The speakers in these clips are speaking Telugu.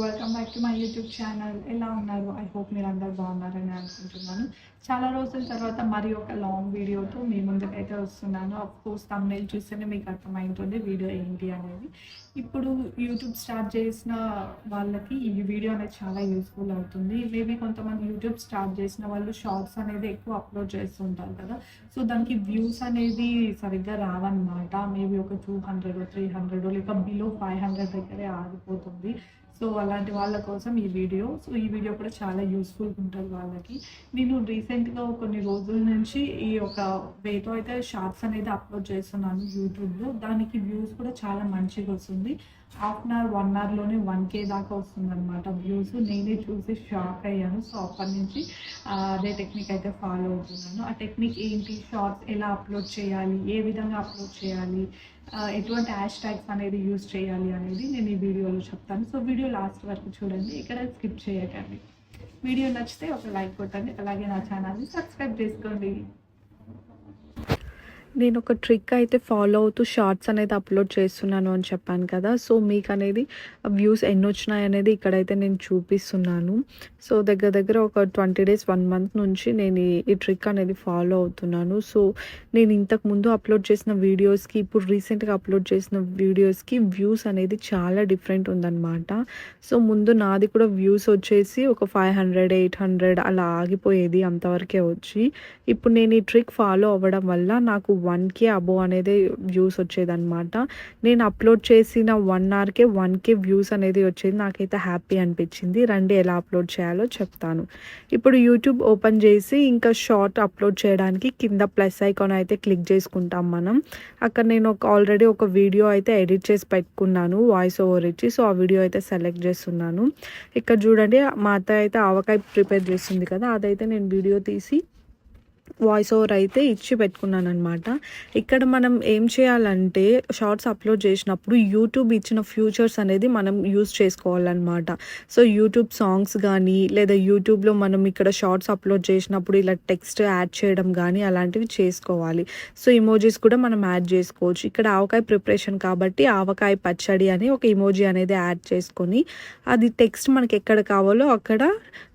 Welcome back to my YouTube channel. ఎలా ఉన్నారు? ఐ హోప్ మీరు అందరు బాగున్నారని అనుకుంటున్నాను. చాలా రోజుల తర్వాత మరి ఒక లాంగ్ వీడియోతో మీ ముందుకైతే వస్తున్నాను. అఫ్ కోర్స్ తమిళ చూస్తేనే మీకు అర్థమైంటుంది వీడియో ఏంటి అనేది. ఇప్పుడు యూట్యూబ్ స్టార్ట్ చేసిన వాళ్ళకి ఈ వీడియో అనేది చాలా యూస్ఫుల్ అవుతుంది. మేబీ కొంతమంది యూట్యూబ్ స్టార్ట్ చేసిన వాళ్ళు షార్ట్స్ అనేది ఎక్కువ అప్లోడ్ చేస్తుంటారు కదా. సో దానికి వ్యూస్ అనేది సరిగ్గా రావన్నమాట. మేబీ ఒక టూ హండ్రెడ్ త్రీ హండ్రెడ్ లేక బిలో ఫైవ్ హండ్రెడ్ దగ్గరే ఆగిపోతుంది. సో అలాంటి వాళ్ళ కోసం ఈ వీడియో. సో ఈ వీడియో కూడా చాలా యూస్ఫుల్ ఉంటుంది వాళ్ళకి. నేను రీసెంట్గా కొన్ని రోజుల నుంచి ఈ ఒక వేతో అయితే షార్ట్స్ అనేది అప్లోడ్ చేస్తున్నాను యూట్యూబ్లో దానికి వ్యూస్ కూడా చాలా మంచిగా వస్తుంది. హాఫ్ అన్ అవర్ వన్ అవర్లోనే వన్ కే దాకా వస్తుంది అనమాట వ్యూస్ నేనే చూసి షాక్ అయ్యాను. సో అప్పటి నుంచి అదే టెక్నిక్ అయితే ఫాలో అవుతున్నాను. ఆ టెక్నిక్ ఏంటి? షార్ట్స్ ఎలా అప్లోడ్ చేయాలి? ఏ విధంగా అప్లోడ్ చేయాలి? ఎటువంటి హ్యాష్ ట్యాగ్స్ అనేది యూజ్ చేయాలి అనేది నేను ఈ వీడియోలో చెప్తాను. సో వీడియో లాస్ట్ వరకు చూడండి. ఇక్కడ స్కిప్ చేయకండి. వీడియో నచ్చితే ఒక లైక్ కొట్టండి. అలాగే నా ఛానల్ని సబ్స్క్రైబ్ చేసుకోండి. నేను ఒక ట్రిక్ అయితే ఫాలో అవుతూ షార్ట్స్ అనేది అప్లోడ్ చేస్తున్నాను అని చెప్పాను కదా. సో మీకు అనేది వ్యూస్ ఎన్ని వచ్చినాయి అనేది ఇక్కడైతే నేను చూపిస్తున్నాను. సో దగ్గర దగ్గర ఒక ట్వంటీ డేస్ వన్ మంత్ నుంచి నేను ఈ- ఈ ట్రిక్ అనేది ఫాలో అవుతున్నాను. సో నేను ఇంతకు ముందు అప్లోడ్ చేసిన వీడియోస్కి ఇప్పుడు రీసెంట్గా అప్లోడ్ చేసిన వీడియోస్కి వ్యూస్ అనేది చాలా డిఫరెంట్ ఉందన్నమాట. సో ముందు నాది కూడా వ్యూస్ వచ్చేసి ఒక ఫైవ్ హండ్రెడ్ ఎయిట్ హండ్రెడ్ అలా ఆగిపోయేది అంతవరకే వచ్చి. ఇప్పుడు నేను ఈ ట్రిక్ ఫాలో అవ్వడం వల్ల నాకు వన్ కే అబో అనేది వ్యూస్ వచ్చేదన్నమాట. నేను అప్లోడ్ చేసిన వన్ అవర్కే వన్ కే వ్యూస్ అనేది వచ్చేది. నాకైతే హ్యాపీ అనిపించింది. రండి ఎలా అప్లోడ్ చేయాలో చెప్తాను. ఇప్పుడు యూట్యూబ్ ఓపెన్ చేసి ఇంకా షార్ట్ అప్లోడ్ చేయడానికి కింద ప్లస్ ఐకాన్ అయితే క్లిక్ చేసుకుంటాం మనం. అక్కడ నేను ఒక ఆల్రెడీ ఒక వీడియో అయితే ఎడిట్ చేసి పెట్టుకున్నాను. వాయిస్ ఓవర్ ఇచ్చి సో ఆ వీడియో అయితే సెలెక్ట్ చేస్తున్నాను. ఇక్కడ చూడండి మా అత్త అయితే ఆవకాయ ప్రిపేర్ చేస్తుంది కదా అదైతే నేను వీడియో తీసి వాయిస్ ఓవర్ అయితే ఇచ్చి పెట్టుకున్నాను అనమాట ఇక్కడ మనం ఏం చేయాలంటే షార్ట్స్ అప్లోడ్ చేసినప్పుడు యూట్యూబ్ ఇచ్చిన ఫ్యూచర్స్ అనేది మనం యూజ్ చేసుకోవాలన్నమాట. సో యూట్యూబ్ సాంగ్స్ కానీ లేదా యూట్యూబ్లో మనం ఇక్కడ షార్ట్స్ అప్లోడ్ చేసినప్పుడు ఇలా టెక్స్ట్ యాడ్ చేయడం కానీ అలాంటివి చేసుకోవాలి. సో ఇమోజీస్ కూడా మనం యాడ్ చేసుకోవచ్చు. ఇక్కడ ఆవకాయ ప్రిపరేషన్ కాబట్టి ఆవకాయ పచ్చడి అని ఒక ఇమోజీ అనేది యాడ్ చేసుకొని అది టెక్స్ట్ మనకి ఎక్కడ కావాలో అక్కడ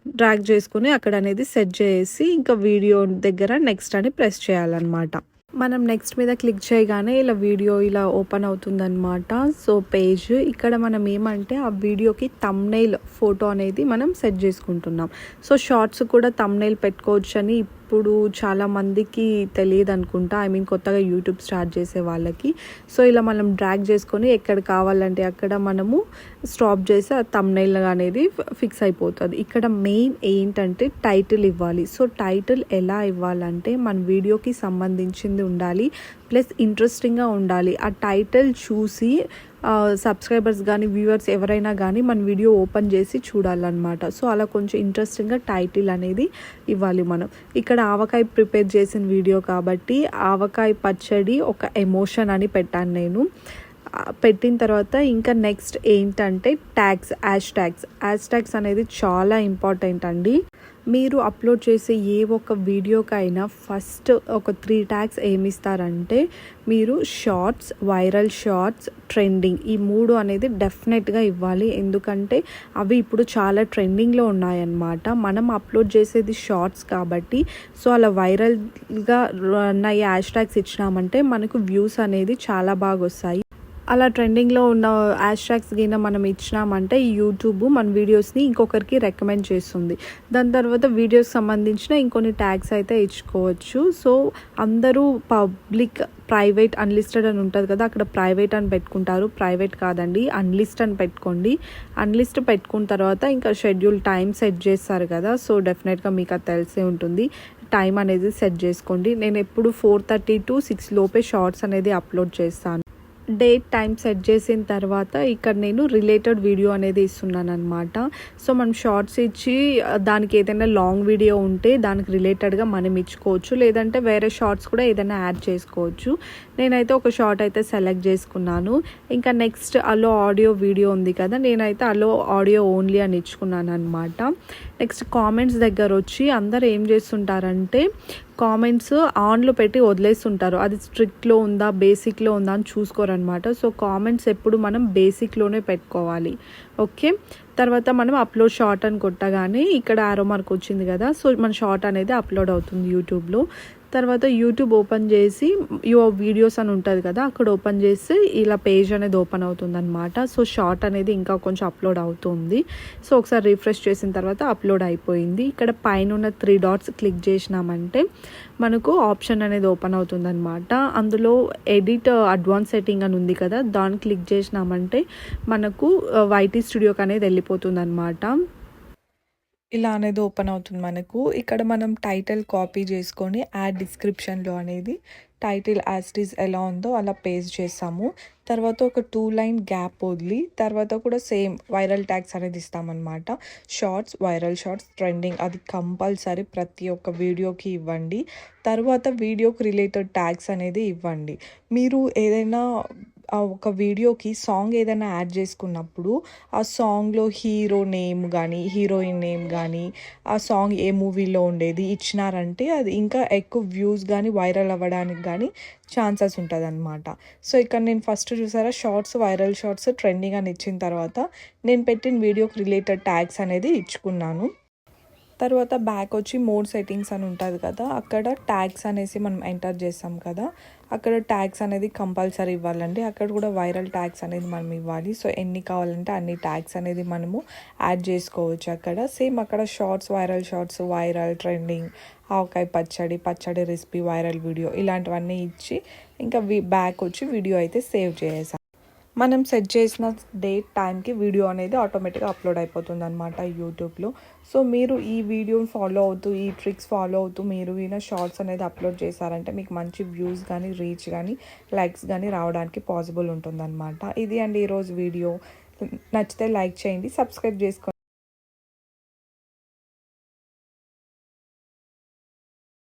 డ్రాగ్ చేసుకుని అక్కడ అనేది సెట్ చేసి ఇంకా వీడియో దగ్గర నెక్స్ట్ అని ప్రెస్ చేయాలన్నమాట. మనం నెక్స్ట్ మీద క్లిక్ చేయగానే ఇలా వీడియో ఇలా ఓపెన్ అవుతుందన్నమాట. సో పేజ్ ఇక్కడ మనం ఏమంటే ఆ వీడియోకి తమ్నైల్ ఫోటో అనేది మనం సెట్ చేసుకుంటున్నాం. సో షార్ట్స్ కూడా తమ్నైల్ పెట్టుకోవచ్చు అని ఇప్పుడు చాలా మందికి తెలియదు అనుకుంటా. ఐ మీన్ కొత్తగా యూట్యూబ్ స్టార్ట్ చేసే వాళ్ళకి. సో ఇలా మనం డ్రాగ్ చేసుకొని ఎక్కడ కావాలంటే అక్కడ మనము స్టాప్ చేసి ఆ తమ్నైల్ అనేది ఫిక్స్ అయిపోతుంది. ఇక్కడ మెయిన్ ఏంటంటే టైటిల్ ఇవ్వాలి. సో టైటిల్ ఎలా ఇవ్వాలంటే మన వీడియోకి సంబంధించింది ఉండాలి. ప్లస్ ఇంట్రెస్టింగ్గా ఉండాలి. ఆ టైటిల్ చూసి సబ్స్క్రైబర్స్ కానీ వ్యూవర్స్ ఎవరైనా కానీ మన వీడియో ఓపెన్ చేసి చూడాలన్నమాట. సో అలా కొంచెం ఇంట్రెస్టింగ్గా టైటిల్ అనేది ఇవ్వాలి మనం. ఇక్కడ ఆవకాయ ప్రిపేర్ చేసిన వీడియో కాబట్టి ఆవకాయ పచ్చడి ఒక ఎమోషన్ అని పెట్టాను నేను. పెట్టిన తర్వాత ఇంకా నెక్స్ట్ ఏంటంటే tags hash tags hash tags అనేది చాలా ఇంపార్టెంట్ అండి. మీరు అప్లోడ్ చేసే ఏ ఒక్క వీడియోకైనా ఫస్ట్ ఒక త్రీ ట్యాగ్స్ ఏమిస్తారంటే మీరు షార్ట్స్ వైరల్ షార్ట్స్ ట్రెండింగ్ ఈ మూడు అనేది డెఫినెట్గా ఇవ్వాలి. ఎందుకంటే అవి ఇప్పుడు చాలా ట్రెండింగ్లో ఉన్నాయన్నమాట. మనం అప్లోడ్ చేసేది షార్ట్స్ కాబట్టి సో అలా వైరల్గా రన్ అయ్యే హ్యాష్ ట్యాగ్స్ ఇచ్చినామంటే మనకు వ్యూస్ అనేది చాలా బాగా వస్తాయి. అలా ట్రెండింగ్లో ఉన్న యాష్ ట్యాగ్స్ గిన మనం ఇచ్చినామంటే ఈ యూట్యూబ్ మన వీడియోస్ని ఇంకొకరికి రికమెండ్ చేస్తుంది. దాని తర్వాత వీడియోస్ సంబంధించిన ఇంకొన్ని ట్యాగ్స్ అయితే ఇచ్చుకోవచ్చు. సో అందరూ పబ్లిక్ ప్రైవేట్ అన్లిస్టెడ్ అని ఉంటుంది కదా అక్కడ ప్రైవేట్ అని పెట్టుకుంటారు. ప్రైవేట్ కాదండి అన్లిస్ట్ అని పెట్టుకోండి. అన్లిస్ట్ పెట్టుకున్న తర్వాత ఇంకా షెడ్యూల్ టైం సెట్ చేస్తారు కదా సో డెఫినెట్గా మీకు అది తెలిసే ఉంటుంది. టైం అనేది సెట్ చేసుకోండి. నేను ఎప్పుడు ఫోర్ థర్టీ టు సిక్స్ లోపే షార్ట్స్ అనేది అప్లోడ్ చేస్తాను. డేట్ టైం సెట్ చేసిన తర్వాత ఇక్కడ నేను రిలేటెడ్ వీడియో అనేది ఇస్తున్నాను అనమాట సో మనం షార్ట్స్ ఇచ్చి దానికి ఏదైనా లాంగ్ వీడియో ఉంటే దానికి రిలేటెడ్గా మనం ఇచ్చుకోవచ్చు. లేదంటే వేరే షార్ట్స్ కూడా ఏదైనా యాడ్ చేసుకోవచ్చు. నేనైతే ఒక షార్ట్ అయితే సెలెక్ట్ చేసుకున్నాను. ఇంకా నెక్స్ట్ అలో ఆడియో వీడియో ఉంది కదా నేనైతే అలో ఆడియో ఓన్లీ అని ఇచ్చుకున్నాను అనమాట నెక్స్ట్ కామెంట్స్ దగ్గర వచ్చి అందరు ఏం చేస్తుంటారంటే కామెంట్స్ ఆన్లో పెట్టి వదిలేస్తుంటారు. అది స్ట్రిక్ట్లో ఉందా బేసిక్లో ఉందా అని చూసుకోరనమాట సో కామెంట్స్ ఎప్పుడు మనం బేసిక్లోనే పెట్టుకోవాలి. ఓకే? తర్వాత మనం అప్లోడ్ షార్ట్ అని కొట్టగానే ఇక్కడ ఆరో మార్క్ వచ్చింది కదా సో మన షార్ట్ అనేది అప్లోడ్ అవుతుంది యూట్యూబ్లో తర్వాత యూట్యూబ్ ఓపెన్ చేసి యువర్ వీడియోస్ అని ఉంటుంది కదా అక్కడ ఓపెన్ చేసి ఇలా పేజ్ అనేది ఓపెన్ అవుతుంది అనమాట సో షార్ట్ అనేది ఇంకా కొంచెం అప్లోడ్ అవుతుంది. సో ఒకసారి రిఫ్రెష్ చేసిన తర్వాత అప్లోడ్ అయిపోయింది. ఇక్కడ పైన ఉన్న త్రీ డాట్స్ క్లిక్ చేసినామంటే మనకు ఆప్షన్ అనేది ఓపెన్ అవుతుంది అనమాట అందులో ఎడిట్ అడ్వాన్స్ సెట్టింగ్ అని ఉంది కదా దాన్ని క్లిక్ చేసినామంటే మనకు uh, వైటీ స్టూడియోకి అనేది వెళ్ళిపోతుంది అనమాట ఇలా అనేది ఓపెన్ అవుతుంది మనకు. ఇక్కడ మనం టైటిల్ కాపీ చేసుకొని యాడ్ డిస్క్రిప్షన్లో అనేది టైటిల్ యాస్టీస్ ఎలా ఉందో అలా పేస్ట్ చేస్తాము. తర్వాత ఒక టూ లైన్ గ్యాప్ వదిలి తర్వాత కూడా సేమ్ వైరల్ ట్యాగ్స్ అనేది ఇస్తామన్నమాట. షార్ట్స్ వైరల్ షార్ట్స్ ట్రెండింగ్ అది కంపల్సరీ ప్రతి ఒక్క వీడియోకి ఇవ్వండి. తర్వాత వీడియోకి రిలేటెడ్ ట్యాగ్స్ అనేది ఇవ్వండి. మీరు ఏదైనా ఒక వీడియోకి సాంగ్ ఏదైనా యాడ్ చేసుకున్నప్పుడు ఆ సాంగ్లో హీరో నేమ్ కానీ హీరోయిన్ నేమ్ కానీ ఆ సాంగ్ ఏ మూవీలో ఉండేది ఇచ్చినారంటే అది ఇంకా ఎక్కువ వ్యూస్ కానీ వైరల్ అవ్వడానికి కానీ ఛాన్సెస్ ఉంటుంది అనమాట సో ఇక్కడ నేను ఫస్ట్ చూసారా షార్ట్స్ వైరల్ షార్ట్స్ ట్రెండింగ్ అని ఇచ్చిన తర్వాత నేను పెట్టిన వీడియోకి రిలేటెడ్ ట్యాగ్స్ అనేది ఇచ్చుకున్నాను. తర్వాత బ్యాక్ వచ్చి మోడ్ సెట్టింగ్స్ అని ఉంటుంది కదా అక్కడ ట్యాగ్స్ అనేసి మనం ఎంటర్ చేస్తాం కదా అక్కడ ట్యాగ్స్ అనేది కంపల్సరీ ఇవ్వాలండి. అక్కడ కూడా వైరల్ ట్యాగ్స్ అనేది మనం ఇవ్వాలి. సో ఎన్ని కావాలంటే అన్ని ట్యాగ్స్ అనేది మనము యాడ్ చేసుకోవచ్చు అక్కడ. సేమ్ అక్కడ shorts viral shorts viral trending avakaya పచ్చడి పచ్చడి రెసిపీ వైరల్ వీడియో ఇలాంటివన్నీ ఇచ్చి ఇంకా వి బ్యాక్ వచ్చి వీడియో అయితే సేవ్ చేసాం మనం సెట్ చేసిన డేట్ టైంకి వీడియో అనేది ఆటోమేటిక్గా అప్లోడ్ అయిపోతుంది అనమాట యూట్యూబ్లో సో మీరు ఈ వీడియోని ఫాలో అవుతూ ఈ ట్రిక్స్ ఫాలో అవుతూ మీరు ఈయన షార్ట్స్ అనేది అప్లోడ్ చేశారంటే మీకు మంచి వ్యూస్ కానీ రీచ్ కానీ లైక్స్ కానీ రావడానికి పాసిబుల్ ఉంటుందన్నమాట. ఇది అండి ఈరోజు వీడియో నచ్చితే లైక్ చేయండి సబ్స్క్రైబ్ చేసుకోండి.